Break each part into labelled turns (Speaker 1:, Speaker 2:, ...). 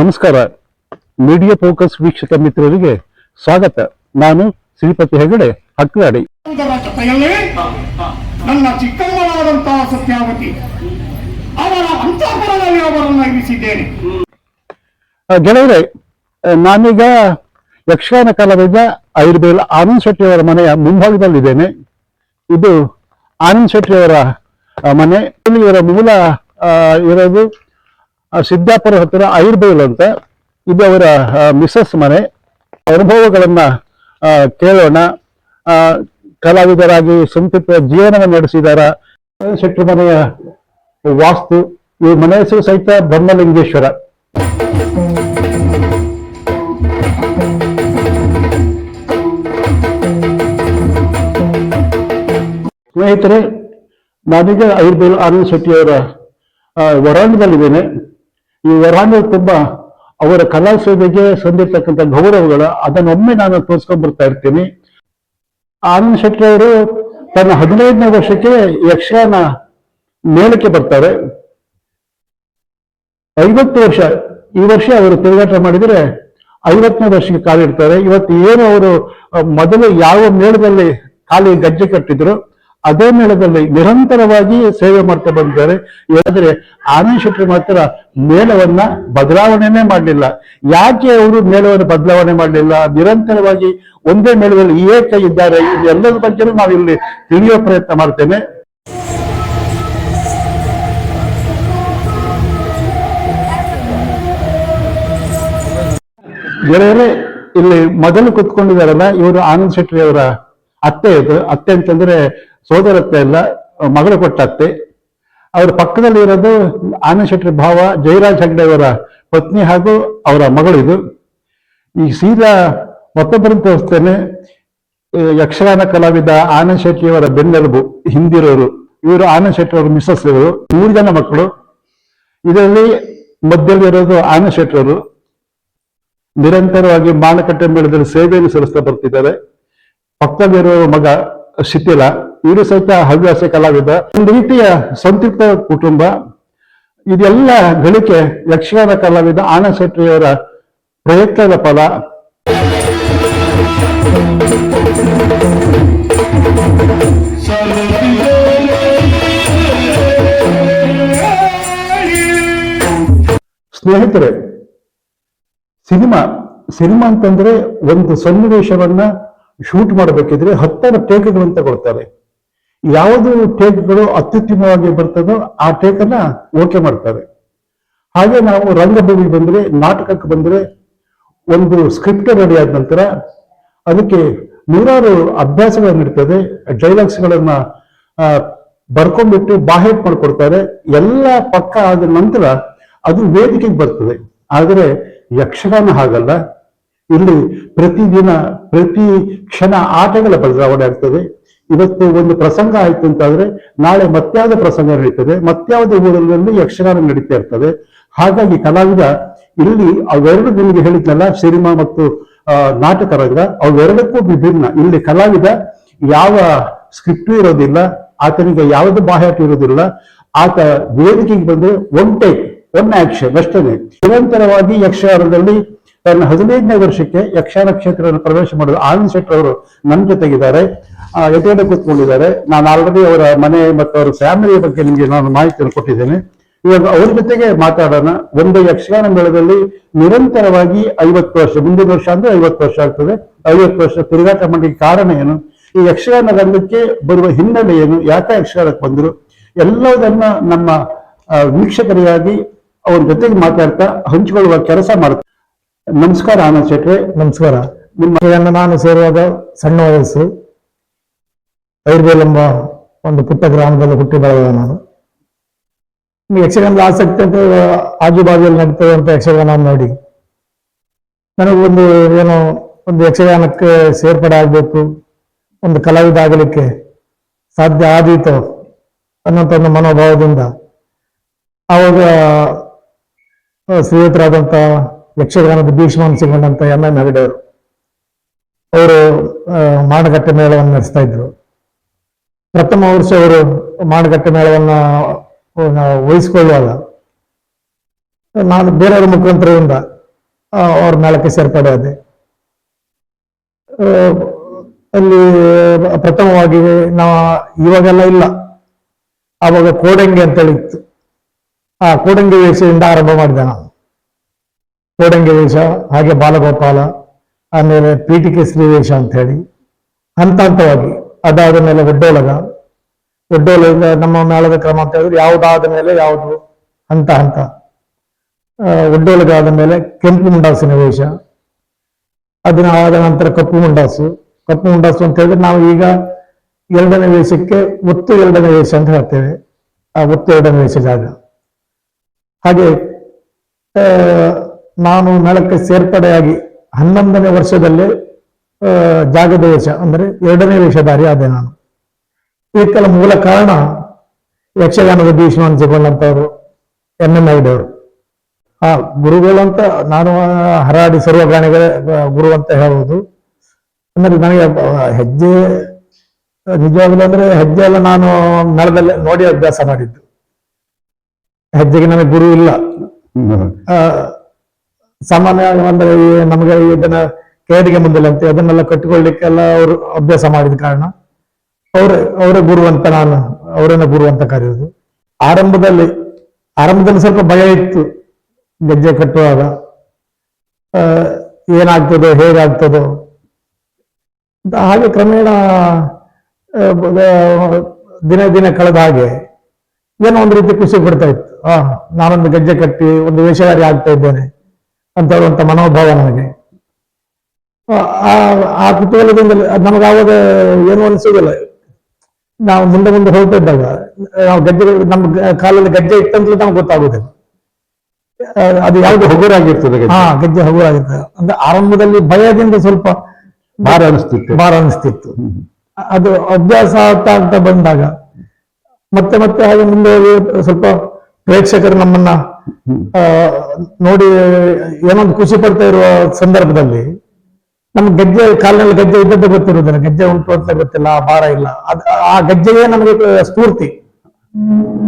Speaker 1: ನಮಸ್ಕಾರ. Media focus ವೀಕ್ಷಕ ಮಿತ್ರರಿಗೆ ಸ್ವಾಗತ. ನಾನು ಶ್ರೀಪತಿ ಹೆಗಡೆ ಹಕ್ಕಾಡಿ
Speaker 2: ನನ್ನ ಚಿಕ್ಕಮ್ಮನಾದಂತಹ ಸತ್ಯಾವತಿ. ಅವರ ಅಂತಃಪುರದಲ್ಲಿ ಅವರನ್ನು ಇರಿಸಿದ್ದೇನೆ
Speaker 1: ಗೆಳೆಯರೆ ನಾನೀಗ ಯಕ್ಷಗಾನ ಕಲಾವಿದ ಆಯುರ್ವೇದ ಆನಂದ್ ಶೆಟ್ಟಿ ಅವರ ಮನೆಯ ಮುಂಭಾಗದಲ್ಲಿದ್ದೇನೆ. ಇದು ಆನಂದ್ ಶೆಟ್ಟಿ ಅವರ ಮನೆ. ಇಲ್ಲಿ ಇವರ ಮೂಲ ಇರೋದು ಸಿದ್ದಾಪುರ ಹತ್ತಿರ ಆಯುರ್ವೇದ ಅಂತ. ಇದು ಅವರ ಮಿಸಸ್ ಮನೆ. ಅನುಭವಗಳನ್ನ ಕೇಳೋಣ. ಕಲಾವಿದರಾಗಿ ಸಂತೃಪ್ತ ಜೀವನವನ್ನು ನಡೆಸಿದಾರ. ಶೆಟ್ಟಿ ಮನೆಯ ವಾಸ್ತು, ಈ ಮನೆ ಹೆಸರು ಸಹಿತ ಬ್ರಹ್ಮಲಿಂಗೇಶ್ವರ. ಸ್ನೇಹಿತರೆ, ನಾನೀಗ ಐರ್ಬೇಲ್ ಆನಂದ್ ಶೆಟ್ಟಿ ಅವರ ವರಾಂಗದಲ್ಲಿದ್ದೇನೆ ಈ ವರಾಂಗ ತುಂಬಾ ಅವರ ಕಲಾ ಸೇವೆಗೆ ಸಂದಿರ್ತಕ್ಕಂಥ ಗೌರವಗಳ, ಅದನ್ನೊಮ್ಮೆ ನಾನು ತೋರಿಸ್ಕೊಂಡ್ ಬರ್ತಾ ಇರ್ತೀನಿ. ಆನಂದ್ ಶೆಟ್ಟಿ ಅವರು ತನ್ನ ಹದಿನೈದನೇ ವರ್ಷಕ್ಕೆ ಯಕ್ಷಗಾನ ಮೇಲಕ್ಕೆ ಬರ್ತಾರೆ. ಐವತ್ತು ವರ್ಷ, ಈ ವರ್ಷ ಅವರು ತಿರುಗಾಟ ಮಾಡಿದರೆ ಐವತ್ತನೇ ವರ್ಷಕ್ಕೆ ಕಾಲಿಡ್ತಾರೆ. ಇವತ್ತು ಏನು ಅವರು ಮೊದಲು ಯಾವ ಮೇಳದಲ್ಲಿ ಕಾಲಿ ಗಜ್ಜೆ ಕಟ್ಟಿದ್ರು ಅದೇ ಮೇಳದಲ್ಲಿ ನಿರಂತರವಾಗಿ ಸೇವೆ ಮಾಡ್ತಾ ಬಂದಿದ್ದಾರೆ. ಹೇಳಿದ್ರೆ ಆನಂದ್ ಶೆಟ್ಟಿ ಮಾತ್ರ ಮೇಳವನ್ನ ಬದಲಾವಣೆನೇ ಮಾಡಲಿಲ್ಲ. ಯಾಕೆ ಅವರು ಮೇಳವನ್ನು ಬದಲಾವಣೆ ಮಾಡಲಿಲ್ಲ? ನಿರಂತರವಾಗಿ ಒಂದೇ ಮೇಳದಲ್ಲಿ ಏಕೆ ಇದ್ದಾರೆ. ಇದೆಲ್ಲದ ಬಗ್ಗೆನೂ ನಾವಿಲ್ಲಿ ತಿಳಿಯೋ ಪ್ರಯತ್ನ ಮಾಡ್ತೇನೆ. ಗೆಳೆಯರೇ, ಇಲ್ಲಿ ಮೊದಲು ಕುತ್ಕೊಂಡಿದಾರಲ್ಲ ಇವರು ಆನಂದ್ ಶೆಟ್ಟಿ ಅವರ ಅತ್ತೆ ಇದು. ಅತ್ತೆ ಅಂತಂದ್ರೆ ಸೋದರತ್ತೆ ಎಲ್ಲ ಮಗಳು ಕೊಟ್ಟತ್ತೆ. ಅವರ ಪಕ್ಕದಲ್ಲಿ ಇರೋದು ಆನಂದ್ ಶೆಟ್ಟಿ ಭಾವ, ಜಯರಾಜ್ ಹೆಗ್ಡೆ ಅವರ ಪತ್ನಿ ಹಾಗೂ ಅವರ ಮಗಳಿದು ಈ ಸೀದಾ ಮತ್ತೊಬ್ಬರನ್ನು ತೋರಿಸ್ತೇನೆ. ಯಕ್ಷಗಾನ ಕಲಾವಿದ ಆನಂದ್ ಶೆಟ್ಟಿ ಅವರ ಬೆನ್ನೆಲುಬು, ಹಿಂದಿರೋರು. ಇವರು ಆನಂದ್ ಶೆಟ್ಟಿ ಅವರ ಮಿಸಸ್ ಇವರು. ಮೂರು ಜನ ಮಕ್ಕಳು. ಇದರಲ್ಲಿ ಮಧ್ಯದಲ್ಲಿರೋದು ಆನಂದ್ ಶೆಟ್ಟಿ ಅವರು ನಿರಂತರವಾಗಿ ಮಾನಕಟ್ಟೆ ಮೇಳದಲ್ಲಿ ಸೇವೆಯನ್ನು ಸಲ್ಲಿಸ್ತಾ ಬರ್ತಿದ್ದಾರೆ. ಪಕ್ಕದಲ್ಲಿರುವ ಮಗ ಶಿಥಿಲ ಇವರು ಸಹಿತ ಹವ್ಯಾಸ ಕಲಾವಿದ. ಒಂದು ರೀತಿಯ ಸಂತೃಪ್ತ ಕುಟುಂಬ. ಇದೆಲ್ಲ ಗಳಿಕೆ ಯಕ್ಷಗಾನ ಕಲಾವಿದ ಆನಂದ್ ಶೆಟ್ಟಿಯವರ ಪ್ರಯತ್ನದ ಫಲ. ಸ್ನೇಹಿತರೆ, ಸಿನಿಮಾ ಸಿನಿಮಾ ಅಂತಂದ್ರೆ ಒಂದು ಸನ್ನಿವೇಶವನ್ನ ಶೂಟ್ ಮಾಡಬೇಕಿದ್ರೆ ಹತ್ತಾರು ಟೇಕ್ಗಳನ್ನು ತಗೊಳ್ತಾರೆ. ಯಾವುದು ಟೇಕ್ಗಳು ಅತ್ಯುತ್ತಮವಾಗಿ ಬರ್ತದೋ ಆ ಟೇಕನ್ನ ಓಕೆ ಮಾಡ್ತಾರೆ. ಹಾಗೆ ನಾವು ರಂಗಭೂಮಿಗೆ ಬಂದ್ರೆ, ನಾಟಕಕ್ಕೆ ಬಂದ್ರೆ ಒಂದು ಸ್ಕ್ರಿಪ್ಟ್ ರೆಡಿ ಆದ ನಂತರ ಅದಕ್ಕೆ ನೂರಾರು ಅಭ್ಯಾಸಗಳು ನಡೀತದೆ. ಡೈಲಾಗ್ಸ್ಗಳನ್ನ ಬರ್ಕೊಂಡ್ಬಿಟ್ಟು ಬಾಹೆಟ್ ಮಾಡ್ಕೊಡ್ತಾರೆ. ಎಲ್ಲ ಪಕ್ಕ ಆದ ನಂತರ ಅದು ವೇದಿಕೆಗೆ ಬರ್ತದೆ. ಆದರೆ ಯಕ್ಷಗಾನ ಹಾಗಲ್ಲ. ಇಲ್ಲಿ ಪ್ರತಿದಿನ ಪ್ರತಿ ಕ್ಷಣ ಆಟಗಳ ಬದಲಾವಣೆ ಆಗ್ತದೆ. ಇವತ್ತು ಒಂದು ಪ್ರಸಂಗ ಆಯ್ತು ಅಂತಾದ್ರೆ, ನಾಳೆ ಮತ್ಯಾವುದೇ ಪ್ರಸಂಗ ನಡೀತದೆ. ಮತ್ಯಾವುದೇ ಊರಲ್ಲಿ ಯಕ್ಷಗಾನ ನಡೀತಾ ಇರ್ತದೆ. ಹಾಗಾಗಿ ಕಲಾವಿದ ಇಲ್ಲಿ ಅವೆರಡು ನಿಮಗೆ ಹೇಳಿದ್ನಲ್ಲ, ಸಿನಿಮಾ ಮತ್ತು ನಾಟಕ ರಂಗ, ಅವೆರಡಕ್ಕೂ ವಿಭಿನ್ನ. ಇಲ್ಲಿ ಕಲಾವಿದ ಯಾವ ಸ್ಕ್ರಿಪ್ಟು ಇರೋದಿಲ್ಲ, ಆತನಿಗೆ ಯಾವುದು ಬಾಹ್ಯಾಟ ಇರೋದಿಲ್ಲ. ಆತ ವೇದಿಕೆಗೆ ಬಂದ್ರೆ ಒನ್ ಟೈಪ್, ಒನ್ ಆಕ್ಷನ್ ಅಷ್ಟೇ. ನಿರಂತರವಾಗಿ ಯಕ್ಷಗಾನದಲ್ಲಿ ತನ್ನ ಹದಿನೈದನೇ ವರ್ಷಕ್ಕೆ ಯಕ್ಷಗಾನ ಕ್ಷೇತ್ರವನ್ನು ಪ್ರವೇಶ ಮಾಡಿದ ಆನಂದ್ ಶೆಟ್ಟರ್ ಅವರು ನನ್ನ ಜೊತೆಗಿದ್ದಾರೆ. ಎದುರುಗಡೆ ಕೂತ್ಕೊಂಡಿದ್ದಾರೆ. ನಾನು ಆಲ್ರೆಡಿ ಅವರ ಮನೆ ಮತ್ತು ಅವರ ಫ್ಯಾಮಿಲಿಯ ಬಗ್ಗೆ ನಿಮಗೆ ನಾನು ಮಾಹಿತಿಯನ್ನು ಕೊಟ್ಟಿದ್ದೇನೆ. ಇವಾಗ ಅವ್ರ ಜೊತೆಗೆ ಮಾತಾಡೋಣ. ಒಂದು ಯಕ್ಷಗಾನ ಮೇಳದಲ್ಲಿ ನಿರಂತರವಾಗಿ ಐವತ್ತು ವರ್ಷ, ಮುಂದಿನ ವರ್ಷ ಅಂದ್ರೆ ಐವತ್ತು ವರ್ಷ ಆಗ್ತದೆ. ಐವತ್ತು ವರ್ಷ ತಿರುಗಾಟ ಮಾಡಲಿಕ್ಕೆ ಕಾರಣ ಏನು? ಈ ಯಕ್ಷಗಾನ ರಂಗಕ್ಕೆ ಬರುವ ಹಿನ್ನೆಲೆ ಏನು? ಯಾಕೆ ಯಕ್ಷಗಾನಕ್ಕೆ ಬಂದರು? ಎಲ್ಲದನ್ನ ನಮ್ಮ ವೀಕ್ಷಕರಿಗಾಗಿ ಅವ್ರ ಜೊತೆಗೆ ಮಾತಾಡ್ತಾ ಹಂಚಿಕೊಳ್ಳುವ ಕೆಲಸ ಮಾಡ್ತಾರೆ ನಮಸ್ಕಾರ ಆನಂದ್ ಶೆಟ್ರೆ.
Speaker 3: ನಮಸ್ಕಾರ.
Speaker 1: ನಿಮ್ಮ
Speaker 3: ನಾನು ಸೇರುವಾಗ ಸಣ್ಣ ವಯಸ್ಸು. ಐರ್ಬೇಲ್ ಎಂಬ ಒಂದು ಪುಟ್ಟ ಗ್ರಾಮದಲ್ಲಿ ಹುಟ್ಟಿ ಬೆಳೆದ ನಾನು. ಯಕ್ಷಗಾನದ ಆಸಕ್ತಿ ಅಂತ ಆಜುಬಾಜುಯಲ್ಲಿ ನಡೀತದೆ ಅಂತ ಯಕ್ಷಗಾನ ನೋಡಿ ನನಗೊಂದು ಏನೋ ಒಂದು ಯಕ್ಷಗಾನಕ್ಕೆ ಸೇರ್ಪಡೆ ಆಗಬೇಕು ಒಂದು ಕಲಾವಿದ ಆಗಲಿಕ್ಕೆ ಸಾಧ್ಯ ಆದೀತು ಅನ್ನೋಂಥ ಒಂದು ಮನೋಭಾವದಿಂದ. ಆವಾಗ ಆ, ಶ್ರೀಯುತರಾದಂಥ ಯಕ್ಷಗಾನದ ಭೀಷ್ಮನ್ ಸಿಂಗ್ ಅಂತ ಎಂ ಎಂ ಹೆಗಡೆಯವರು. ಅವರು ಮಾಡಗಟ್ಟೆ ಮೇಳವನ್ನು ನಡೆಸ್ತಾ ಇದ್ರು. ಪ್ರಥಮ ವರ್ಷ ಅವರು ಮಾಡಗಟ್ಟೆ ಮೇಳವನ್ನ ವಹಿಸ್ಕೊಳ್ಳುವಾಗ, ನಾನು ಬೇರೆಯವರ ಮುಖಾಂತರದಿಂದ ಅವ್ರ ಮೇಳಕ್ಕೆ ಸೇರ್ಪಡೆ ಆದೆ. ಅಲ್ಲಿ, ಪ್ರಥಮವಾಗಿ ನಾವು ಇವಾಗೆಲ್ಲ ಇಲ್ಲ. ಆವಾಗ ಕೋಡಂಗಿ ಅಂತೇಳಿ ಇತ್ತು ಆ ಕೋಡಂಗಿ ವೇಷದಿಂದ ಆರಂಭ ಮಾಡಿದೆ ನಾನು. ಕೋಡಂಗಿ ವೇಷ, ಹಾಗೆ ಬಾಲಗೋಪಾಲ, ಆಮೇಲೆ ಪೀಠಿಕೆ ಶ್ರೀ ವೇಷ ಅಂತ ಹೇಳಿ ಹಂತ ಹಂತವಾಗಿ ಅದಾದ ಮೇಲೆ ಒಡ್ಡೋಲಗ ಒಡ್ಡೋಲಗ ನಮ್ಮ ಮೇಳದ ಕ್ರಮ ಅಂತ ಹೇಳಿದ್ರೆ ಯಾವುದಾದ ಮೇಲೆ ಯಾವುದು ಹಂತ ಹಂತ. ಒಡ್ಡೋಲಗ ಆದ ಮೇಲೆ ಕೆಂಪು ಮುಂಡಾಸಿನ ವೇಷ. ಅದನ್ನ ಆದ ನಂತರ ಕಪ್ಪು ಮುಂಡಾಸು. ಕಪ್ಪು ಮುಂಡಾಸು ಅಂತ ಹೇಳಿದ್ರೆ ನಾವು ಈಗ ಎರಡನೇ ವೇಷಕ್ಕೆ ಒತ್ತು ಎರಡನೇ ವೇಷ ಅಂತ ಹೇಳ್ತೇವೆ. ಆ, ಒತ್ತು ಎರಡನೇ ವೇಷ ಜಾಗ. ಹಾಗೆ ನಾನು ಮೇಳಕ್ಕೆ ಸೇರ್ಪಡೆಯಾಗಿ ಹನ್ನೊಂದನೇ ವರ್ಷದಲ್ಲಿ ಜಾಗದ ವೇಷ ಅಂದ್ರೆ ಎರಡನೇ ವೇಷಧಾರಿ ಆದೆ ನಾನು. ಇದಕ್ಕೆಲ್ಲ ಮೂಲ ಕಾರಣ ಯಕ್ಷಗಾನದ ಭೀಷ್ಮನ್ ಸಿಗೊಂಡಂತವರು ಎಂ ಎಂ ಅವರು ಆ ಗುರುಗಳು ಅಂತ ನಾನು ಹರಾಡಿ ಸರ್ವ ಪ್ರಾಣಿಗಳ ಗುರು ಅಂತ ಹೇಳ್ಬೋದು ಅಂದ್ರೆ ನನಗೆ ಹೆಜ್ಜೆ ನಿಜವಾಗ್ಲೂ ಅಂದ್ರೆ ಹೆಜ್ಜೆ ಎಲ್ಲ ನಾನು ಮೇಳದಲ್ಲಿ ನೋಡಿ ಅಭ್ಯಾಸ ಮಾಡಿದ್ದು. ಹೆಜ್ಜೆಗೆ ನನಗೆ ಗುರು ಇಲ್ಲ. ಸಾಮಾನ್ಯವಾಗಿ ಒಂದು ನಮಗೆ ಇದನ್ನ ಕೇಡಿಗೆ ಮುಂದಲಂತೆ ಅದನ್ನೆಲ್ಲ ಕಟ್ಟಿಕೊಳ್ಳಿಕ್ಕೆಲ್ಲ ಅವರು ಅಭ್ಯಾಸ ಮಾಡಿದ ಕಾರಣ ಅವ್ರ, ಅವರ ಗುರು ಅಂತ ನಾನು ಅವರನ್ನ ಗುರು ಅಂತ ಕರೆಯೋದು ಆರಂಭದಲ್ಲಿ ಆರಂಭದಲ್ಲಿ ಸ್ವಲ್ಪ ಭಯ ಇತ್ತು ಗೆಜ್ಜೆ ಕಟ್ಟುವಾಗ. ಏನಾಗ್ತದೋ, ಹೇಗಾಗ್ತದೋ. ಹಾಗೆ ಕ್ರಮೇಣ ದಿನ ದಿನ ಕಳೆದ ಹಾಗೆ ಏನೋ ಒಂದು ರೀತಿ ಖುಷಿ ಪಡ್ತಾ ಇತ್ತು. ಆ, ನಾನೊಂದು ಗೆಜ್ಜೆ ಕಟ್ಟಿ ಒಂದು ವೇಷಧಾರಿ ಆಗ್ತಾ ಇದ್ದೇನೆ. ಅಂತ ಹೇಳುವಂತ ಮನೋಭಾವ ನನಗೆ. ಆ- ಕುತೂಹಲದಿಂದ ನಮಗೆ ಆವಾಗ ಏನು ಅನಿಸೋದಿಲ್ಲ ನಾವು ಮುಂದೆ ಮುಂದೆ ಹೋಗ್ತಾ ಇದ್ದಾಗ ನಾವು ಗದ್ದೆ ನಮ್ಮ ಕಾಲಲ್ಲಿ ಗದ್ದೆ ಇತ್ತಂತಲೂ ನಮ್ಗೆ ಗೊತ್ತಾಗುದಿಲ್ಲ ಅದು ಯಾವ್ದು
Speaker 1: ಹಗುರಾಗಿರ್ತದೆ.
Speaker 3: ಹಾ ಗದ್ದೆ ಹಗುರಾಗಿರ್ತದೆ. ಅಂದ್ರೆ ಆರಂಭದಲ್ಲಿ ಭಯದಿಂದ ಸ್ವಲ್ಪ
Speaker 1: ಭಾರ ಅನಿಸ್ತಿತ್ತು.
Speaker 3: ಭಾರ ಅನಿಸ್ತಿತ್ತು. ಅದು ಅಭ್ಯಾಸ ಆಗ್ತಾ ಆಗ್ತಾ ಬಂದಾಗ ಮತ್ತೆ ಮತ್ತೆ ಹಾಗೆ ಮುಂದೆ ಸ್ವಲ್ಪ ಪ್ರೇಕ್ಷಕರು ನಮ್ಮನ್ನ ನೋಡಿ ಏನೊಂದು ಖುಷಿ ಪಡ್ತಾ ಇರುವ ಸಂದರ್ಭದಲ್ಲಿ ನಮ್ ಗೆಜ್ಜೆ ಕಾಲಿನಲ್ಲಿ ಗೆಜ್ಜೆ ಇದ್ದದ್ದು ಗೊತ್ತಿರುವುದಿಲ್ಲ. ಗೆಜ್ಜೆ ಉಂಟು ಅಂತ ಗೊತ್ತಿಲ್ಲ ಆ ಭಾರ ಇಲ್ಲ. ಅದ್ ಆ ಗೆಜ್ಜೆಯೇ ನಮಗೆ ಸ್ಫೂರ್ತಿ.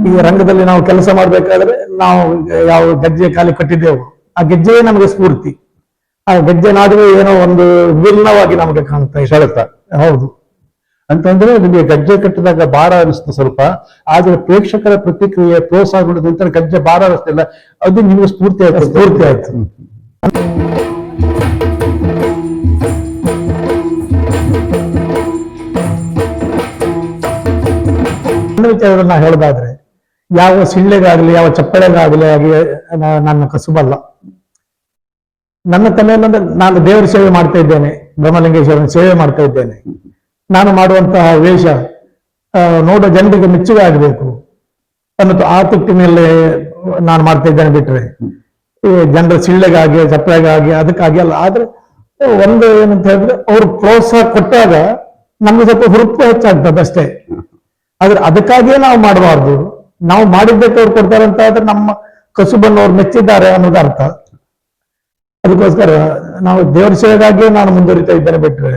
Speaker 3: ಈ ರಂಗದಲ್ಲಿ ನಾವು ಕೆಲಸ ಮಾಡ್ಬೇಕಾದ್ರೆ ನಾವು ಯಾವ ಗೆಜ್ಜೆ ಕಾಲಿ ಕಟ್ಟಿದ್ದೆವು ಆ ಗೆಜ್ಜೆಯೇ ನಮಗೆ ಸ್ಫೂರ್ತಿ. ಆ ಗೆಜ್ಜೆ ನಾಡುವೆ ಏನೋ ಒಂದು ವಿಭಿನ್ನವಾಗಿ ನಮಗೆ ಕಾಣ್ತಾ ಇದೆ. ಹೌದು.
Speaker 1: ಅಂತಂದ್ರೆ ನಿಮಗೆ ಗಜ್ಜೆ ಕಟ್ಟಿದಾಗ ಭಾರ ಅನಿಸ್ತು ಸ್ವಲ್ಪ. ಆದ್ರೆ ಪ್ರೇಕ್ಷಕರ ಪ್ರತಿಕ್ರಿಯೆ ಪ್ರೋತ್ಸಾಹ ನಂತರ ಗಜ್ಜೆ ಭಾರ ಅನಿಸ್ತಿಲ್ಲ. ಅದು ನಿಮಗೆ ಸ್ಫೂರ್ತಿ ಆಯ್ತು
Speaker 3: ಸ್ಫೂರ್ತಿ ಆಯ್ತು. ವಿಚಾರಗಳನ್ನ ಹೇಳೋದಾದ್ರೆ ಯಾವ ಸಿಳ್ಳೆಗಾಗಲಿ ಯಾವ ಚಪ್ಪಳೆಗಾಗಲಿ ಆಗಿ ನನ್ನ ಕಸುಬಲ್ಲ. ನನ್ನ ತಲೆಯಲ್ಲಂದ್ರೆ ನಾನು ದೇವರ ಸೇವೆ ಮಾಡ್ತಾ ಇದ್ದೇನೆ. ಬ್ರಹ್ಮಲಿಂಗೇಶ್ವರನ ಸೇವೆ ಮಾಡ್ತಾ ಇದ್ದೇನೆ. ನಾನು ಮಾಡುವಂತಹ ವೇಷ ನೋಡ ಜನರಿಗೆ ಮೆಚ್ಚುಗೆ ಆಗಬೇಕು ಅನ್ನೋದು ಆ ತುಟ್ಟಿನಲ್ಲಿ ನಾನು ಮಾಡ್ತಾ ಇದ್ದೇನೆ ಬಿಟ್ರೆ. ಜನರ ಸಿಳ್ಳೆಗಾಗಿ ಚಪ್ಪಳೆಗಾಗಿ ಅದಕ್ಕಾಗಿ ಅಲ್ಲ. ಆದ್ರೆ ಒಂದು ಏನಂತ ಹೇಳಿದ್ರೆ ಅವ್ರು ಪ್ರೋತ್ಸಾಹ ಕೊಟ್ಟಾಗ ನಮ್ಗೆ ಸ್ವಲ್ಪ ಹುರುಪು ಹೆಚ್ಚಾಗ್ತದೆ ಅಷ್ಟೇ. ಆದ್ರೆ ಅದಕ್ಕಾಗಿಯೇ ನಾವು ಮಾಡಬಾರ್ದು. ನಾವು ಮಾಡಿದ್ದಕ್ಕೆ ಅವ್ರು ಕೊಡ್ತಾರೆ ಅಂತ ಆದ್ರೆ ನಮ್ಮ ಕಸುಬನ್ನು ಅವ್ರು ಮೆಚ್ಚಿದ್ದಾರೆ ಅನ್ನೋದು ಅರ್ಥ. ಅದಕ್ಕೋಸ್ಕರ ನಾವು ದೇವರ ಸೇವೆಗಾಗಿಯೇ ನಾನು ಮುಂದುವರಿತಾ ಇದ್ದೇನೆ ಬಿಟ್ರೆ.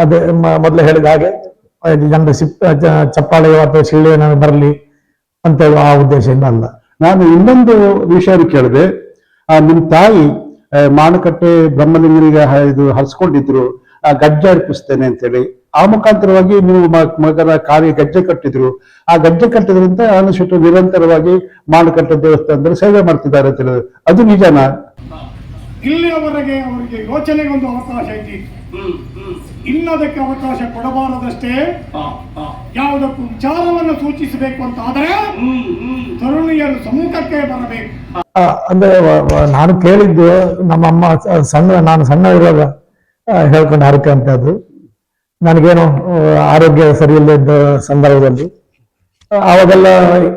Speaker 3: ಅದೇ ಮ- ಮೊದಲು ಹೇಳಿದ ಹಾಗೆ ಜನರ ಸಿಪ್ ಚಪ್ಪಾಳೆ ಅಥವಾ ಶಿಳ್ಳೆ ನನಗೆ ಬರಲಿ ಅಂತ ಆ ಉದ್ದೇಶದಿಂದ ಅಲ್ಲ.
Speaker 1: ನಾನು ಇನ್ನೊಂದು ವಿಷಯ ಕೇಳಿದೆ. ಆ ನಿಮ್ ತಾಯಿ ಮಾರುಕಟ್ಟೆ ಮಾನಕಟ್ಟೆ ಬ್ರಹ್ಮಲಿಂಗರಿಗೆ ಇದು ಹರಿಸ್ಕೊಂಡಿದ್ರು. ಆ ಗಜ್ಜೆ ಅರ್ಪಿಸ್ತೇನೆ ಅಂತೇಳಿ. ಆ ಮುಖಾಂತರವಾಗಿ ನೀವು ಮ- ಮಗನ ಕಾರ್ಯ ಗಜ್ಜೆ ಕಟ್ಟಿದ್ರು. ಆ ಗಜ್ಜೆ ಕಟ್ಟಿದ್ರಿಂದ ಅನುಷ್ಠು ನಿರಂತರವಾಗಿ ಮಾನಕಟ್ಟೆ ದೇವಸ್ಥಾನದಲ್ಲಿ ಸೇವೆ ಮಾಡ್ತಿದ್ದಾರೆ ಅಂತ ಹೇಳಿದ್ರು. ಅದು ನಿಜನಾ?
Speaker 2: ಇಲ್ಲಿಯವರೆಗೆ ಅವರಿಗೆ ಯೋಚನೆಗೆ ಒಂದು ಅವಕಾಶ ಇದ್ದಿತ್ತು ಇನ್ನದಕ್ಕೆ ಅವಕಾಶ ಕೊಡಬಾರದಷ್ಟೇ ಯಾವುದಕ್ಕೂ ವಿಚಾರವನ್ನು ಸೂಚಿಸಬೇಕು ಅಂತ ಆದರೆ ತರುಣಿಯರು ಸಮ್ಮುಖಕ್ಕೆ ಬರಬೇಕು.
Speaker 3: ಅಂದ್ರೆ ನಾನು ಕೇಳಿದ್ದು ನಮ್ಮ ಅಮ್ಮ ಸಣ್ಣ ನಾನು ಸಣ್ಣ ಇರುವಾಗ ಹೇಳ್ಕೊಂಡು ಹರಕೆ ಅಂತ ಅದು. ನನಗೇನು ಆರೋಗ್ಯ ಸರಿ ಸಂದರ್ಭದಲ್ಲಿ. ಆವಾಗೆಲ್ಲ ಅವಾಗೆಲ್ಲ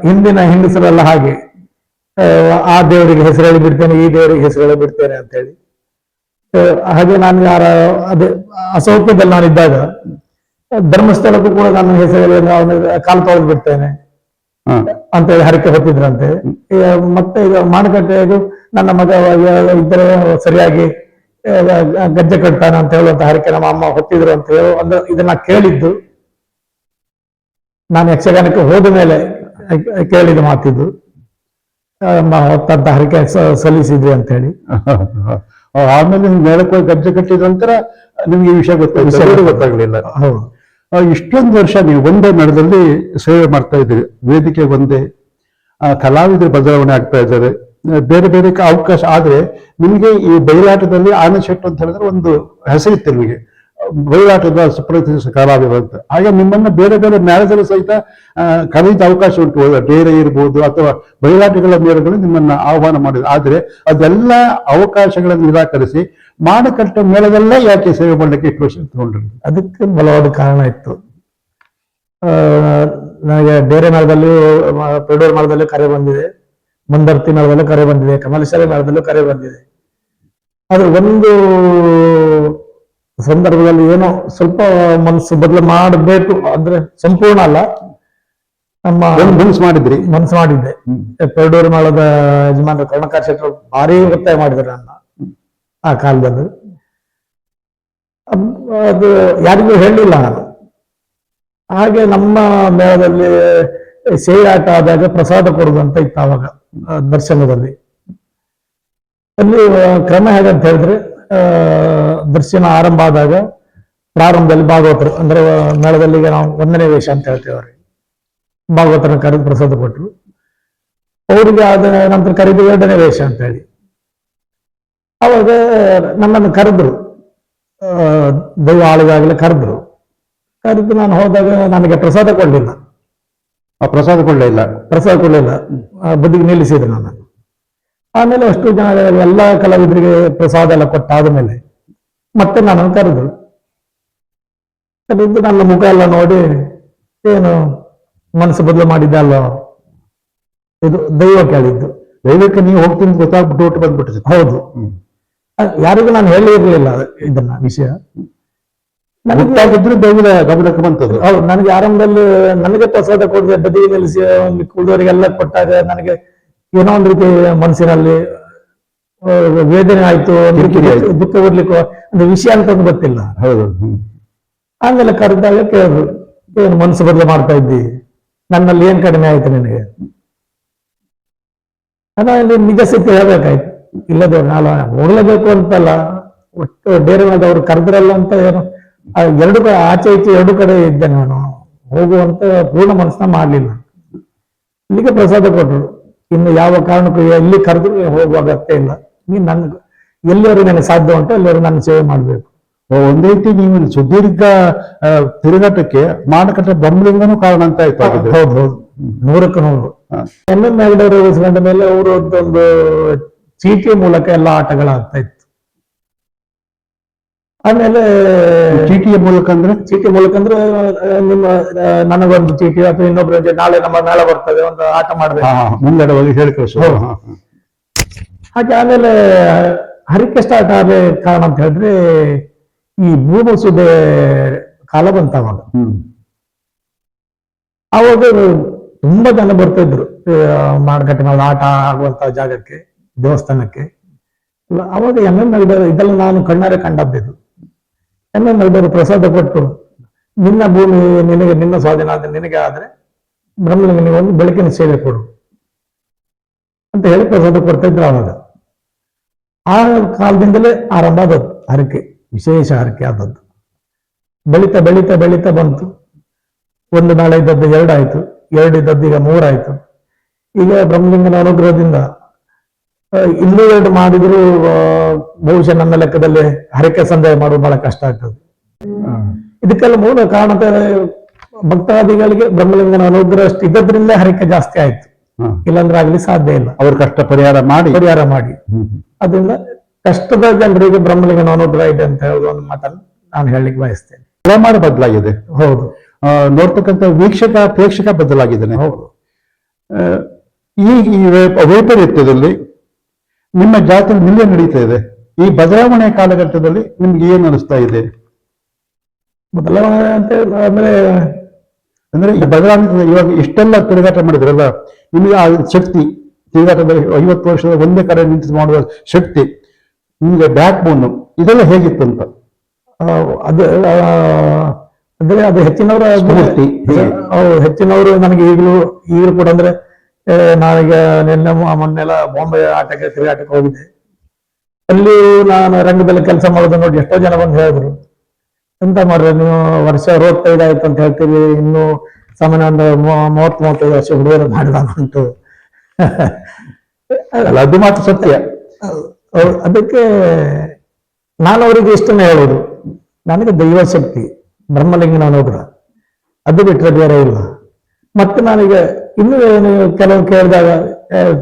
Speaker 3: ಹಿಂದಿನ ಹೆಂಗಸರೆಲ್ಲ ಹಾಗೆ ಆ, ದೇವರಿಗೆ ಹೆಸರು ಹೇಳಿ ಬಿಡ್ತೇನೆ ಈ ದೇವರಿಗೆ ಹೆಸರು ಹೇಳಿ ಬಿಡ್ತೇನೆ ಅಂತ ಹೇಳಿ ಆ, ಹಾಗೆ ನಾನು ಯಾರ ಅದೇ ಅಸೌಖ್ಯದಲ್ಲಿ ನಾನಿದ್ದಾಗ ಧರ್ಮಸ್ಥಳಕ್ಕೂ ಕೂಡ ನಾನು ಹೆಸರು ಕಾಲ್ ಅವನ ಕಾಲು ತೊಳೆದು ಬಿಡ್ತೇನೆ. ಅಂತ ಹೇಳಿ ಹರಕೆ ಹೊತ್ತಿದ್ರಂತೆ. ಮತ್ತೆ ಈಗ ಇದು ನನ್ನ ಮಗ ಇದ್ರೆ ಸರಿಯಾಗಿ ಗಜ್ಜೆ ಕಟ್ತಾನೆ ಅಂತ ಹೇಳುವಂತ ಹರಕೆ ನಮ್ಮ ಅಮ್ಮ ಹೊತ್ತಿದ್ರು ಅಂತ ಹೇಳಿ ಅಂದ್ರೆ ಇದನ್ನ ಕೇಳಿದ್ದು. ನಾನು ಯಕ್ಷಗಾನಕ್ಕೆ ಹೋದ ಮೇಲೆ ಕೇಳಿದ ಮಾತಿದ್ದು. ಹೊತ್ತಂತ ಹರಕೆ ಸಲ್ಲಿಸಿದ್ವಿ ಅಂತ ಹೇಳಿ.
Speaker 1: ಆಮೇಲೆ ಮೇಳಕ್ಕೆ ಹೋಗಿ ಗಜ್ಜೆ ಕಟ್ಟಿದ ನಂತರ ನಿಮ್ಗೆ ಈ ವಿಷಯ
Speaker 3: ವಿಷಯ ಗೊತ್ತಾಗ್ಲಿಲ್ಲ. ಹೌದು.
Speaker 1: ಇಷ್ಟೊಂದು ವರ್ಷ ನೀವು ಒಂದೇ ಮೇಳದಲ್ಲಿ ಸೇವೆ ಮಾಡ್ತಾ ಇದ್ದೀರಿ. ವೇದಿಕೆ ಒಂದೇ. ಆ, ಕಲಾವಿದರು ಬದಲಾವಣೆ ಆಗ್ತಾ ಇದ್ದಾರೆ. ಬೇರೆ ಬೇರೆ ಅವಕಾಶ ಆದ್ರೆ ನಿಮಗೆ ಈ ಬಯಲಾಟದಲ್ಲಿ ಆನಂದ್ ಶೆಟ್ ಅಂತ ಹೇಳಿದ್ರೆ ಒಂದು ಹೆಸರಿತ್ತು ನಿಮಗೆ. ಬಯಲಾಟದ ಸುಪ್ರತಿಷ್ಠ ಕಲಾವಿದರಂತೆ. ಹಾಗೆ ನಿಮ್ಮನ್ನ ಬೇರೆ ಬೇರೆ ಮ್ಯಾರೇಜಲ್ಲಿ ಸಹಿತ ಕಲಿತ ಅವಕಾಶ ಉಂಟು. ಡೇರೆ ಇರ್ಬೋದು, ಅಥವಾ ಬಯಲಾಟಗಳ ಮೇಳಗಳು ನಿಮ್ಮನ್ನ ಆಹ್ವಾನ ಮಾಡಿದ್ರು. ಆದ್ರೆ ಅದೆಲ್ಲ ಅವಕಾಶಗಳನ್ನು ನಿರಾಕರಿಸಿ ಮಾಡಕಟ್ಟ ಮೇಳದಲ್ಲೇ ಯಾಕೆ ಸೇವೆ ಮಾಡಲಿಕ್ಕೆ ಇಷ್ಟು ವರ್ಷ ತಗೊಂಡ್ರಿ
Speaker 3: ಅದಕ್ಕೆ ಬಲವಾದ ಕಾರಣ ಇತ್ತು. ನನಗೆ ಡೇರೆ ಮೇಳದಲ್ಲಿ ಪೆಡೋರ್ ಮೇಳದಲ್ಲಿ ಕರೆ ಬಂದಿದೆ. ಮಂದರ್ತಿ ಮೇಳದಲ್ಲೂ ಕರೆ ಬಂದಿದೆ. ಕಮಲೇಶ್ವರಿ ಮೇಳದಲ್ಲೂ ಕರೆ ಬಂದಿದೆ. ಆದ್ರೆ ಒಂದು ಸಂದರ್ಭದಲ್ಲಿ ಏನೋ ಸ್ವಲ್ಪ ಮನಸ್ಸು ಬದಲು ಮಾಡಬೇಕು ಅಂದ್ರೆ ಸಂಪೂರ್ಣ ಅಲ್ಲ. ನಮ್ಮ
Speaker 1: ಮನಸ್ಸು ಮಾಡಿದ್ರಿ.
Speaker 3: ಮನಸ್ಸು ಮಾಡಿದ್ದೆ. ಪೆರಡೂರು ಮೇಳದ ಯಜಮಾನ ಕರ್ಣಕಾರ ಶೆಟ್ಟರು ಭಾರಿ ಒತ್ತಾಯ ಮಾಡಿದ್ರು ನನ್ನ ಆ ಕಾಲದಲ್ಲಿ. ಅದು ಯಾರಿಗೂ ಹೇಳಲಿಲ್ಲ ನಾನು. ಹಾಗೆ ನಮ್ಮ ಮೇಳದಲ್ಲಿ ಸೇಡಾಟ ಆದಾಗ ಪ್ರಸಾದ ಕೊಡುದು ಅಂತ ಇತ್ತು ಆವಾಗ ದರ್ಶನದಲ್ಲಿ. ಅಲ್ಲಿ ಕ್ರಮ ಹೇಗಂತ ಹೇಳಿದ್ರೆ ದರ್ಶನ ಆರಂಭ ಆದಾಗ ಪ್ರಾರಂಭದಲ್ಲಿ ಭಾಗವತರು ಅಂದ್ರೆ ಮೇಳದಲ್ಲಿ ಈಗ ನಾವು ಒಂದನೇ ವೇಷ ಅಂತ ಹೇಳ್ತೇವೆ ಅವ್ರಿಗೆ. ಭಾಗವತರ ಕರೆದು ಪ್ರಸಾದ ಕೊಟ್ಟರು. ಅವರಿಗೆ ಆದ ನಂತರ ಕರೆದು ಎರಡನೇ ವೇಷ ಅಂತ ಹೇಳಿ. ಅವಾಗ ನನ್ನನ್ನು ಕರೆದ್ರು. ದೈವ ಆಳಿಗಾಗಲೇ ಕರೆದ್ರು. ಕರೆದು ನಾನು ಹೋದಾಗ ನನಗೆ ಪ್ರಸಾದ ಕೊಡಲಿಲ್ಲ.
Speaker 1: ಆ ಪ್ರಸಾದ ಕೊಡಲಿಲ್ಲ
Speaker 3: ಪ್ರಸಾದ ಕೊಡಲಿಲ್ಲ. ಬದಿಗೆ ನಿಲ್ಲಿಸಿದ್ರು ನನ್ನನ್ನು. ಆಮೇಲೆ ಅಷ್ಟು ಜನ ಎಲ್ಲ ಕಲಾವಿದರಿಗೆ ಪ್ರಸಾದ ಎಲ್ಲ ಕೊಟ್ಟಾದ ಮೇಲೆ ಮತ್ತೆ ನನ್ನನ್ನು ಕರೆದ್ರು. ಕರೆದು ನನ್ನ ಮುಖ ಎಲ್ಲ ನೋಡಿ ಏನು ಮನಸ್ಸು ಬದಲು ಮಾಡಿದ್ದಲ್ಲ ಇದು ದೈವ ಕೇಳಿದ್ದು.
Speaker 1: ದೈವಕ್ಕೆ ನೀವು ಹೋಗ್ತೀನಿ ಗೊತ್ತಾಗ್ಬಿಟ್ಟು ಒಟ್ಟು ಬಂದ್ಬಿಟ್ಟು
Speaker 3: ಹೌದು. ಯಾರಿಗೂ ನಾನು ಹೇಳಿರ್ಲಿಲ್ಲ ಇದನ್ನ ವಿಷಯ. ನನಗೆ
Speaker 1: ಗೊತ್ತಾಗಿದ್ರು ದೈವದ ಗಮನಕ್ಕೆ ಬಂತದ್ದು
Speaker 3: ಹೌದು ನನಗೆ ಆರಂಭದಲ್ಲಿ ನನಗೆ ಪ್ರಸಾದ ಕೊಡದೆ ಬದಿ ನಿಲ್ಲಿಸಿ ಕುಳಿದವರಿಗೆಲ್ಲ ಕೊಟ್ಟಾಗ ನನಗೆ ಏನೋ ಒಂದು ರೀತಿ ಮನಸ್ಸಿನಲ್ಲಿ ವೇದನೆ ಆಯ್ತು. ದುಃಖ ಬರ್ಲಿಕ್ಕೋ ಒಂದು ವಿಷಯ ಅಂತ ಗೊತ್ತಿಲ್ಲ.
Speaker 1: ಹೌದು.
Speaker 3: ಆಮೇಲೆ ಕರೆದಾಗ ಕೇಳಿದ್ರು ಏನು ಮನಸ್ಸು ಬದಲು ಮಾಡ್ತಾ ಇದ್ದಿ? ನನ್ನಲ್ಲಿ ಏನ್ ಕಡಿಮೆ ಆಯ್ತು ನಿನಗೆ? ಅದಾದ್ರೆ ನಿಜ ಸ್ಥಿತಿ ಹೇಳ್ಬೇಕಾಯ್ತು. ಇಲ್ಲದೆ ನಾನು ಹೋಗ್ಲೇಬೇಕು ಅಂತಲ್ಲ. ಒಟ್ಟು ಬೇರೆ ಅವ್ರು ಕರೆದ್ರಲ್ಲ ಅಂತ ಏನು ಎರಡು ಕಡೆ ಆಚೆ ಈಚೆ ಎರಡು ಕಡೆ ಇದ್ದೆ ನಾನು. ಹೋಗುವಂತ ಪೂರ್ಣ ಮನಸ್ಸನ್ನ ಮಾಡ್ಲಿಲ್ಲ. ಇಲ್ಲಿಗೆ ಪ್ರಸಾದ ಕೊಟ್ರು ಇನ್ನು ಯಾವ ಕಾರಣಕ್ಕೂ ಎಲ್ಲಿ ಕರೆದ್ರು ಹೋಗುವ ಅಗತ್ಯ ಇಲ್ಲ. ನೀನ್ ನನ್ ಎಲ್ಲಿವರೆಗೂ ನನಗೆ ಸಾಧ್ಯ ಉಂಟು ಎಲ್ಲರೂ ನಾನು ಸೇವೆ ಮಾಡ್ಬೇಕು.
Speaker 1: ಒಂದೇ ರೀತಿ ನೀವು ಸುದೀರ್ಘ ತಿರುಗಾಟಕ್ಕೆ ಮಾನಕಟ್ಟ ಬ್ರಹ್ಮಲಿಂಗನೂ ಕಾರಣ ಅಂತ ಆಯ್ತು.
Speaker 3: ಹೌದು ಹೌದು. ನೂರಕ್ಕೆ ನೂರು.
Speaker 1: ಎಲ್ಲ
Speaker 3: ಎಂ ಎಂ ಮೇಲೆ ಅವರು ಒಂದು ಚೀಟಿ ಮೂಲಕ ಎಲ್ಲ ಆಟಗಳಾಗ್ತಾ ಇತ್ತು. ಆಮೇಲೆ
Speaker 1: ಚೀಟಿಯ ಮೂಲಕ ಅಂದ್ರೆ
Speaker 3: ಚೀಟಿ ಮೂಲಕ ಅಂದ್ರೆ ನಿಮ್ಮ ನನಗೊಂದು ಚೀಟಿ ಅಥವಾ ಇನ್ನೊಬ್ರ ಜೊತೆ ನಾಳೆ ನಮ್ಮ ಮೇಳ ಬರ್ತದೆ ಒಂದು ಆಟ ಮಾಡಬೇಕು.
Speaker 1: ಮುಂದಡೆ ಹೋಗಿ ಹೇಳಿ ಕಳಿಸು.
Speaker 3: ಹಾಗೆ ಆಮೇಲೆ ಹರಿಕೆ ಸ್ಟಾರ್ಟ್ ಆದ ಕಾರಣ ಅಂತ ಹೇಳಿದ್ರೆ ಈ ಭೂಮಸುದೆ ಕಾಲ ಬಂತ ಅವಾಗ ಅವಾಗ ತುಂಬಾ ಜನ ಬರ್ತಾ ಇದ್ರು ಮಾರುಕಟ್ಟೆ ಮೇಲೆ ಆಟ ಆಗುವಂತ ಜಾಗಕ್ಕೆ ದೇವಸ್ಥಾನಕ್ಕೆ. ಅವಾಗ ಎಂ ಎಂ ಇದೆಲ್ಲ ನಾನು ಕಣ್ಣಾರೆ ಕಂಡದ್ದು ಎಂ ಎಂ ಪ್ರಸಾದ ಕೊಟ್ಟು ನಿನ್ನ ಭೂಮಿ ನಿನಗೆ ನಿನ್ನ ಸ್ವಾಧೀನ ಆದ್ರೆ ನಿನಗೆ ಆದ್ರೆ ಬ್ರಹ್ಮಲಿಂಗನಿಗೆ ಒಂದು ಬೆಳಕಿನ ಸೇವೆ ಕೊಡು ಅಂತ ಹೇಳಿ ಪ್ರಸಾದ ಕೊಡ್ತಾ ಇದ್ರು ಆವಾಗ. ಆ ಕಾಲದಿಂದಲೇ ಆರಂಭ ಆದದ್ದು, ಹರಕೆ, ವಿಶೇಷ ಹರಕೆ ಆದದ್ದು. ಬೆಳೀತಾ ಬೆಳೀತಾ ಬೆಳೀತಾ ಬಂತು. ಒಂದು ನಾಳೆ ಇದ್ದದ್ದು ಎರಡಾಯ್ತು ಎರಡು ಇದ್ದದ್ದು ಈಗ ಮೂರಾಯ್ತು. ಈಗ ಬ್ರಹ್ಮಲಿಂಗನ ಅನುಗ್ರಹದಿಂದ ಎರಡು ಮಾಡಿದ್ರು ಬಹುಶಃ ನನ್ನ ಲೆಕ್ಕದಲ್ಲಿ ಹರಕೆ ಸಂದಾಯ ಮಾಡೋದು ಬಹಳ ಕಷ್ಟ ಆಗ್ತದೆ. ಇದಕ್ಕೆಲ್ಲ ಮೂಲ ಕಾರಣ ಭಕ್ತಾದಿಗಳಿಗೆ ಬ್ರಹ್ಮಲಿಂಗನ ಅನುಗ್ರಹ ಅಷ್ಟು ಇದ್ದದ್ರಿಂದ ಹರಕೆ ಜಾಸ್ತಿ ಆಯ್ತು. ಇಲ್ಲಾಂದ್ರೆ ಆಗ್ಲಿ ಸಾಧ್ಯ ಇಲ್ಲ.
Speaker 1: ಅವ್ರ ಕಷ್ಟ ಪರಿಹಾರ ಮಾಡಿ.
Speaker 3: ಪರಿಹಾರ ಮಾಡಿ. ಅದರಿಂದ ಕಷ್ಟದ ಜನರಿಗೆ ಬ್ರಹ್ಮಲಿಂಗನ ಅನುಗ್ರಹ ಇದೆ ಅಂತ ಹೇಳುವ ಒಂದು ಮಾತನ್ನು ನಾನು ಹೇಳಲಿಕ್ಕೆ ಬಯಸ್ತೇನೆ.
Speaker 1: ಪ್ರಮಾಣ ಬದಲಾಗಿದೆ.
Speaker 3: ಹೌದು.
Speaker 1: ಆ, ನೋಡ್ತಕ್ಕಂಥ ವೀಕ್ಷಕ ಪ್ರೇಕ್ಷಕ ಬದಲಾಗಿದ್ದಾನೆ.
Speaker 3: ಹೌದು.
Speaker 1: ಈ ವೈಪರೀತ್ಯದಲ್ಲಿ ನಿಮ್ಮ ಜಾತಿ ನಿಲ್ಲೇ ನಡೀತಾ ಇದೆ. ಈ ಬದಲಾವಣೆ ಕಾಲಘಟ್ಟದಲ್ಲಿ ನಿಮ್ಗೆ ಏನ್ ಅನಿಸ್ತಾ ಇದೆ?
Speaker 3: ಬದಲಾವಣೆ ಅಂತ ಅಂದ್ರೆ
Speaker 1: ಅಂದ್ರೆ ಈ ಬದಲಾವಣೆ ಇವಾಗ ಇಷ್ಟೆಲ್ಲ ತಿರುಗಾಟ ಮಾಡಿದ್ರಲ್ಲ ನಿಮಗೆ ಆ ಶಕ್ತಿ ತಿರುಗಾಟದ ಐವತ್ತು ವರ್ಷದ ಒಂದೇ ಕಡೆ ನಿಂತು ಮಾಡುವ ಶಕ್ತಿ ನಿಮಗೆ ಬ್ಯಾಕ್ ಬೋನ್ ಇದೆಲ್ಲ ಹೇಗಿತ್ತು ಅಂತ
Speaker 3: ಅದು ಅಂದ್ರೆ ಅದು ಹೆಚ್ಚಿನವರ ಹೆಚ್ಚಿನವರು ನನಗೆ ಈಗಲೂ ಈಗಲೂ ಕೂಡ ಅಂದ್ರೆ ನಾವೀಗ ನಿನ್ನೆ ಮೊನ್ನೆಲ್ಲ ಬಾಂಬೆ ಆಟಕ್ಕೆ ತಿರುಗಾಟಕ್ಕೆ ಹೋಗಿದ್ದೆ. ಅಲ್ಲಿ ನಾನು ರಂಗದಲ್ಲಿ ಕೆಲಸ ಮಾಡೋದು ನೋಡಿ ಎಷ್ಟೋ ಜನ ಬಂದು ಹೇಳಿದ್ರು. ಎಂತ ಮಾಡ್ರಿ ನೀವು, ವರ್ಷ ಅರವತ್ತೈದು ಆಯ್ತು ಅಂತ ಹೇಳ್ತೀವಿ ಇನ್ನು ಸಾಮಾನ್ಯ ಒಂದು ಮೂ- ಮೂವತ್ತು ಮೂವತ್ತೈದು ವರ್ಷ ಹುಡುಗರು ಮಾಡಿದ ಉಂಟು
Speaker 1: ಅದು ಮಾತ್ರ ಸತ್ಯ.
Speaker 3: ಅದಕ್ಕೆ ನಾನು ಅವರಿಗೆ ಇಷ್ಟನ್ನ ಹೇಳೋದು. ನನಗೆ ದೈವ ಶಕ್ತಿ, ಬ್ರಹ್ಮಲಿಂಗನ ಅನುಗ್ರಹ. ಅದು ಬಿಟ್ಟರೆ ಬೇರೆ ಇಲ್ಲ. ಮತ್ತೆ ನಾನೀಗ ಇನ್ನು ನೀವು ಕೆಲವು ಕೇಳಿದಾಗ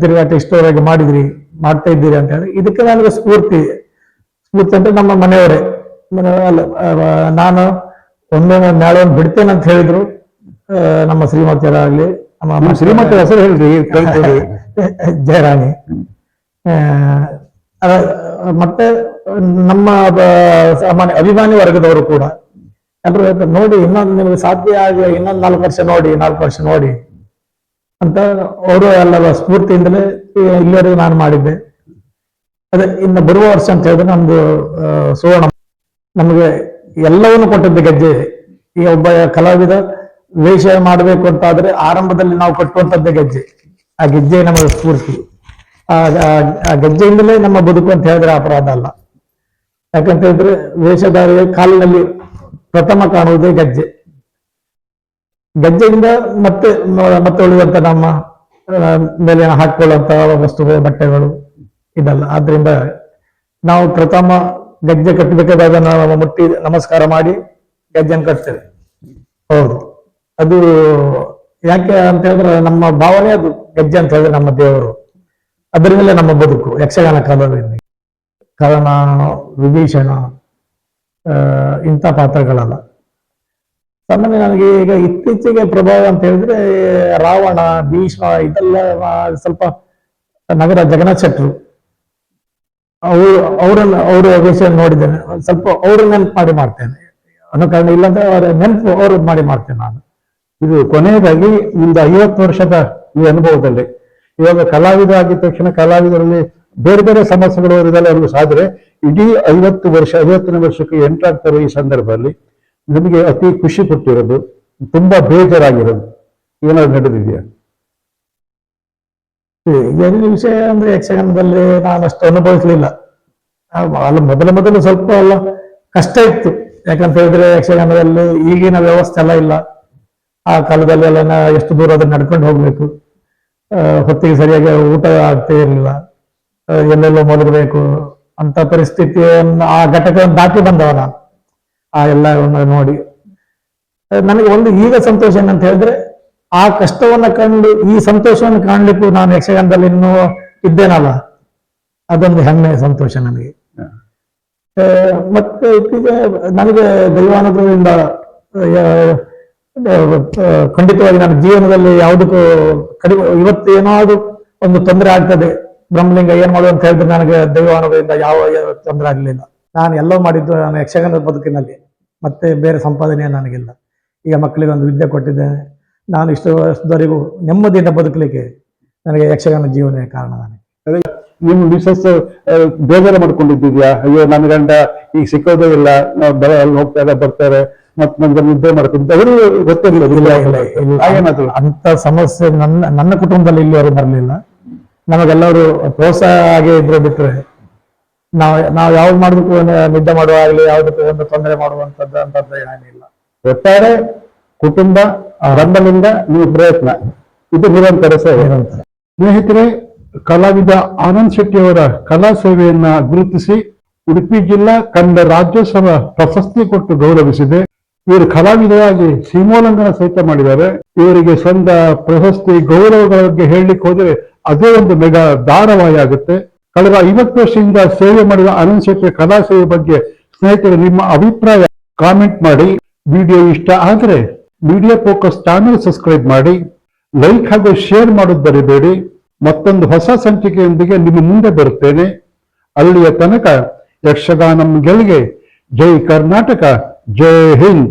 Speaker 3: ತಿರುಗಾಟ ಇಷ್ಟೋರಾಗಿ ಮಾಡಿದ್ರಿ ಮಾಡ್ತಾ ಇದ್ದೀರಿ ಅಂತ ಹೇಳಿ. ಇದಕ್ಕೆ ನನಗೆ ಸ್ಫೂರ್ತಿ. ಸ್ಫೂರ್ತಿ ಅಂದ್ರೆ ನಮ್ಮ ಮನೆಯವರೇ. ನಾನು ಒಂದೊಮ್ಮೆ ನಾಳೆ ಬಿಡ್ತೇನೆ ಅಂತ ಹೇಳಿದ್ರು. ನಮ್ಮ ಶ್ರೀಮತಿಯರಾಗ್ಲಿ ನಮ್ಮ
Speaker 1: ಶ್ರೀಮತಿ ಹೆಸರು ಹೇಳ್ರಿ
Speaker 3: ಜಯರಾಣಿ. ಮತ್ತೆ ನಮ್ಮ ಸಾಮಾನ್ಯ ಅಭಿಮಾನಿ ವರ್ಗದವರು ಕೂಡ ಎಲ್ಲರೂ ನೋಡಿ ಇನ್ನೊಂದು ನಿಮಗೆ ಸಾಧ್ಯ ಆಗಿ ಇನ್ನೊಂದು ನಾಲ್ಕು ವರ್ಷ ನೋಡಿ ನಾಲ್ಕು ವರ್ಷ ನೋಡಿ. ಅಂತ ಅವರು ಎಲ್ಲ ಸ್ಫೂರ್ತಿಯಿಂದಲೇ ಇಲ್ಲಿವರೆಗೂ ನಾನು ಮಾಡಿದ್ದೆ. ಅದೇ, ಇನ್ನು ಬರುವ ವರ್ಷ ಅಂತ ಹೇಳಿದ್ರೆ ನಮ್ದು ಸುವರ್ಣ ನಮಗೆ ಎಲ್ಲವನ್ನು ಕೊಟ್ಟದ್ದು ಗೆಜ್ಜೆ. ಈ ಒಬ್ಬ ಕಲಾವಿದ ವೇಷ ಮಾಡಬೇಕು ಅಂತ ಆದ್ರೆ ಆರಂಭದಲ್ಲಿ ನಾವು ಕಟ್ಟುವಂತದ್ದೇ ಗೆಜ್ಜೆ. ಆ ಗೆಜ್ಜೆ ನಮಗೆ ಸ್ಫೂರ್ತಿ. ಆ ಗೆಜ್ಜೆಯಿಂದಲೇ ನಮ್ಮ ಬದುಕು ಅಂತ ಹೇಳಿದ್ರೆ ಅಪರಾಧ ಅಲ್ಲ. ಯಾಕಂತ ಹೇಳಿದ್ರೆ ವೇಷಧಾರಿಯ ಕಾಲಿನಲ್ಲಿ ಪ್ರಥಮ ಕಾಣುವುದೇ ಗೆಜ್ಜೆ. ಗೆಜ್ಜೆಯಿಂದ ಮತ್ತೆ ಮತ್ತೆ ಉಳಿದಂತ ನಮ್ಮ ಮೇಲೆ ಹಾಕೊಳ್ಳುವಂತ ವಸ್ತುಗಳು, ಬಟ್ಟೆಗಳು ಇದಲ್ಲ. ಆದ್ರಿಂದ ನಾವು ಪ್ರಥಮ ಗಜ್ಜೆ ಕಟ್ಟಬೇಕಾದಾಗ ನಾವು ಮುಟ್ಟಿ ನಮಸ್ಕಾರ ಮಾಡಿ ಗಜ್ಜೆಯನ್ನು ಕಟ್ತೇವೆ. ಹೌದು. ಅದು ಯಾಕೆ ಅಂತ ಹೇಳಿದ್ರೆ ನಮ್ಮ ಭಾವನೆ ಅದು, ಗಜ್ಜೆ ಅಂತ ಹೇಳಿದ್ರೆ ನಮ್ಮ ದೇವರು. ಅದರಿಂದಲೇ ನಮ್ಮ ಬದುಕು, ಯಕ್ಷಗಾನ ಕಾಲದಲ್ಲಿ ಕರ್ಣ, ವಿಭೀಷಣ ಇಂಥ ಪಾತ್ರಗಳಲ್ಲ. ಸಾಮಾನ್ಯ ನನಗೆ ಈಗ ಇತ್ತೀಚೆಗೆ ಪ್ರಭಾವ ಅಂತ ಹೇಳಿದ್ರೆ, ರಾವಣ, ಭೀಷ್ಮ, ಇದೆಲ್ಲ ಸ್ವಲ್ಪ ನಗರ ಜಗನ್ನಾಥ್ ಶೆಟ್ರು ಅವರು ಅವರನ್ನ ಅವರ ವಿಷಯ ನೋಡಿದ್ದೇನೆ. ಸ್ವಲ್ಪ ಅವ್ರ ನೆನಪು ಮಾಡಿ ಮಾಡ್ತೇನೆ. ಅನ್ನೋ ಕಾರಣ ಇಲ್ಲಾಂದ್ರೆ ಅವರ ನೆನಪು ಅವ್ರ ಮಾಡಿ ಮಾಡ್ತೇನೆ ನಾನು.
Speaker 1: ಇದು ಕೊನೆಯದಾಗಿ, ಒಂದು ಐವತ್ತು ವರ್ಷದ ಈ ಅನುಭವದಲ್ಲಿ, ಇವಾಗ ಕಲಾವಿದ ಆಗಿದ ತಕ್ಷಣ ಕಲಾವಿದರಲ್ಲಿ ಬೇರೆ ಬೇರೆ ಸಮಸ್ಯೆಗಳು ಇದೆಲ್ಲ ಅವ್ರಿಗೂ ಸಾದ್ರೆ ಇಡೀ ಐವತ್ತು ವರ್ಷ, ಐವತ್ತನೇ ವರ್ಷಕ್ಕೆ ಎಂಟ್ರಾಗ್ತಾರೆ ಈ ಸಂದರ್ಭದಲ್ಲಿ. ನಿಮಗೆ ಅತಿ ಖುಷಿ ಕೊಟ್ಟಿರೋದು ತುಂಬಾ ಬೇಜಾರಾಗಿರೋದು. ಏನಾದ್ರು ನಡೆದಿದೆಯಾ?
Speaker 3: ಏನಿನ ವಿಷಯ ಅಂದ್ರೆ ಯಕ್ಷಗಾನದಲ್ಲಿ ನಾನು ಅಷ್ಟು ಅನುಭವಿಸಲಿಲ್ಲ. ಅಲ್ಲ ಮೊದಲ ಮೊದಲು ಸ್ವಲ್ಪ ಎಲ್ಲ ಕಷ್ಟ ಇತ್ತು. ಯಾಕಂತ ಹೇಳಿದ್ರೆ ಯಕ್ಷಗಾನದಲ್ಲಿ ಈಗಿನ ವ್ಯವಸ್ಥೆ ಎಲ್ಲ ಇಲ್ಲ. ಆ ಕಾಲದಲ್ಲಿ ಎಲ್ಲ ಎಷ್ಟು ದೂರ ಅದನ್ನ ನಡ್ಕೊಂಡು ಹೋಗ್ಬೇಕು. ಹೊತ್ತಿಗೆ ಸರಿಯಾಗಿ ಊಟ ಆಗ್ತಾ ಇರಲಿಲ್ಲ. ಎಲ್ಲೆಲ್ಲೋ ಮಲಗಬೇಕು. ಅಂತ ಪರಿಸ್ಥಿತಿಯನ್ನು ಆ ಘಟಕವನ್ನು ದಾಟಿ ಬಂದವ ನಾನು. ಆ ಎಲ್ಲವನ್ನು ನೋಡಿ. ನನಗೆ ಒಂದು ಈಗ ಸಂತೋಷ ಏನಂತ ಹೇಳಿದ್ರೆ ಆ ಕಷ್ಟವನ್ನ ಕಂಡು ಈ ಸಂತೋಷವನ್ನು ಕಾಣ್ಲಿಕ್ಕೂ ನಾನು ಯಕ್ಷಗಾನದಲ್ಲಿ ಇನ್ನೂ ಇದ್ದೇನಲ್ಲ. ಅದೊಂದು ಹೆಮ್ಮೆ ಸಂತೋಷ ನನಗೆ. ಮತ್ತೆ ಇತ್ತೀಚೆಗೆ ನನಗೆ ದೈವಾನುಗ್ರಹದಿಂದ ಖಂಡಿತವಾಗಿ ನನ್ನ ಜೀವನದಲ್ಲಿ ಯಾವುದಕ್ಕೂ ಕಡಿಮೆ ಇವತ್ತು ಏನಾದ್ರು ಒಂದು ತೊಂದರೆ ಆಗ್ತದೆ. ಬ್ರಹ್ಮಲಿಂಗ ಏನ್ ಮಾಡೋದು ಅಂತ ಹೇಳಿದ್ರೆ ನನಗೆ ದೈವಾನುಗ್ರಹದಿಂದ ಯಾವ ತೊಂದರೆ ಆಗಲಿಲ್ಲ. ನಾನು ಎಲ್ಲೋ ಮಾಡಿದ್ದು ನಾನು ಯಕ್ಷಗಾನದ ಬದುಕಿನಲ್ಲಿ. ಮತ್ತೆ ಬೇರೆ ಸಂಪಾದನೆ ನನಗಿಲ್ಲ. ಈಗ ಮಕ್ಕಳಿಗೆ ಒಂದು ವಿದ್ಯೆ ಕೊಟ್ಟಿದ್ದೇನೆ ನಾನು ಇಷ್ಟು ವರ್ಷದವರೆಗೂ ನೆಮ್ಮದಿಯಿಂದ ಬದುಕಲಿಕ್ಕೆ ನನಗೆ ಯಕ್ಷಗಾನ ಜೀವನ ಕಾರಣ ನನಗೆ.
Speaker 1: ನೀವು ಮಿಸಸ್ ಬೇಜಾರು ಮಾಡ್ಕೊಂಡಿದ್ದೀಯಾ ಅಯ್ಯೋ ನನ್ನ ಗಂಡ ಈಗ ಸಿಕ್ಕೋದೇ ಇಲ್ಲ. ನಾವು ಬರ ಅಲ್ಲಿ ಹೋಗ್ತಾರೆ ಬರ್ತಾರೆ ಮತ್ತೆ ನಮ್ಗೆ ನಿದ್ದೆ ಮಾಡ್ಕೊಂಡು ಅವರು ಹಾಗೇನಾದ್ರು
Speaker 3: ಅಂತ ಸಮಸ್ಯೆ ನನ್ನ ನನ್ನ ಕುಟುಂಬದಲ್ಲಿ ಇಲ್ಲಿವರೆಗೂ ಬರಲಿಲ್ಲ. ನಮಗೆಲ್ಲರೂ ಪ್ರೋತ್ಸಾಹ ಆಗೇ ಇದ್ರೆ ಬಿಟ್ರೆ ನಾವು ನಾವ್ ಯಾವ್ದು ಮಾಡೋದಕ್ಕೂ ಒಂದು ನಿದ್ದೆ ಮಾಡುವಾಗಲಿ ಯಾವುದಕ್ಕೂ ಒಂದು ತೊಂದರೆ ಮಾಡುವಂತದ್ದು ಅಂತದ್ದು ಏನಿಲ್ಲ.
Speaker 1: ಒಟ್ಟಾರೆ ಕುಟುಂಬ ರಂಗದಿಂದ ನೀವು ಪ್ರಯತ್ನ. ಇದು ನಿರಂತರ ಸೇವೆ. ಸ್ನೇಹಿತರೆ ಕಲಾವಿದ ಆನಂದ್ ಶೆಟ್ಟಿ ಅವರ ಕಲಾ ಸೇವೆಯನ್ನ ಗುರುತಿಸಿ ಉಡುಪಿ ಜಿಲ್ಲಾ ಕನ್ನಡ ರಾಜ್ಯೋತ್ಸವ ಪ್ರಶಸ್ತಿ ಕೊಟ್ಟು ಗೌರವಿಸಿದೆ. ಇವರು ಕಲಾವಿದರಾಗಿ ಸೀಮೋಲ್ಲಂಘನ ಸಹಿತ ಮಾಡಿದ್ದಾರೆ. ಇವರಿಗೆ ಸ್ವಂತ ಪ್ರಶಸ್ತಿ ಗೌರವಗಳ ಬಗ್ಗೆ ಹೇಳಲಿಕ್ಕೆ ಹೋದರೆ ಅದೇ ಒಂದು ಮೆಗಾ ಧಾರಾವಾಹಿ ಆಗುತ್ತೆ. ಕಳೆದ ಐವತ್ತು ವರ್ಷದಿಂದ ಸೇವೆ ಮಾಡಿದ ಆನಂದ್ ಶೆಟ್ಟಿ ಕಲಾ ಸೇವೆ ಬಗ್ಗೆ ಸ್ನೇಹಿತರೆ ನಿಮ್ಮ ಅಭಿಪ್ರಾಯ ಕಾಮೆಂಟ್ ಮಾಡಿ. ವಿಡಿಯೋ ಇಷ್ಟ ಆದರೆ ವಿಡಿಯೋ ಫೋಕಸ್ ಚಾನೆಲ್ ಸಬ್ಸ್ಕ್ರೈಬ್ ಮಾಡಿ. ಲೈಕ್ ಹಾಗೂ ಶೇರ್ ಮಾಡೋದು ಬರಿಬೇಡಿ ಮತ್ತೊಂದು ಹೊಸ ಸಂಚಿಕೆಯೊಂದಿಗೆ ನಿಮ್ಮ ಮುಂದೆ ಬರುತ್ತೇನೆ. ಅಲ್ಲಿಯ ತನಕ ಯಕ್ಷಗಾನಂ ಗೆಲ್ಗೆ ಜೈ ಕರ್ನಾಟಕ, ಜೈ ಹಿಂದ್.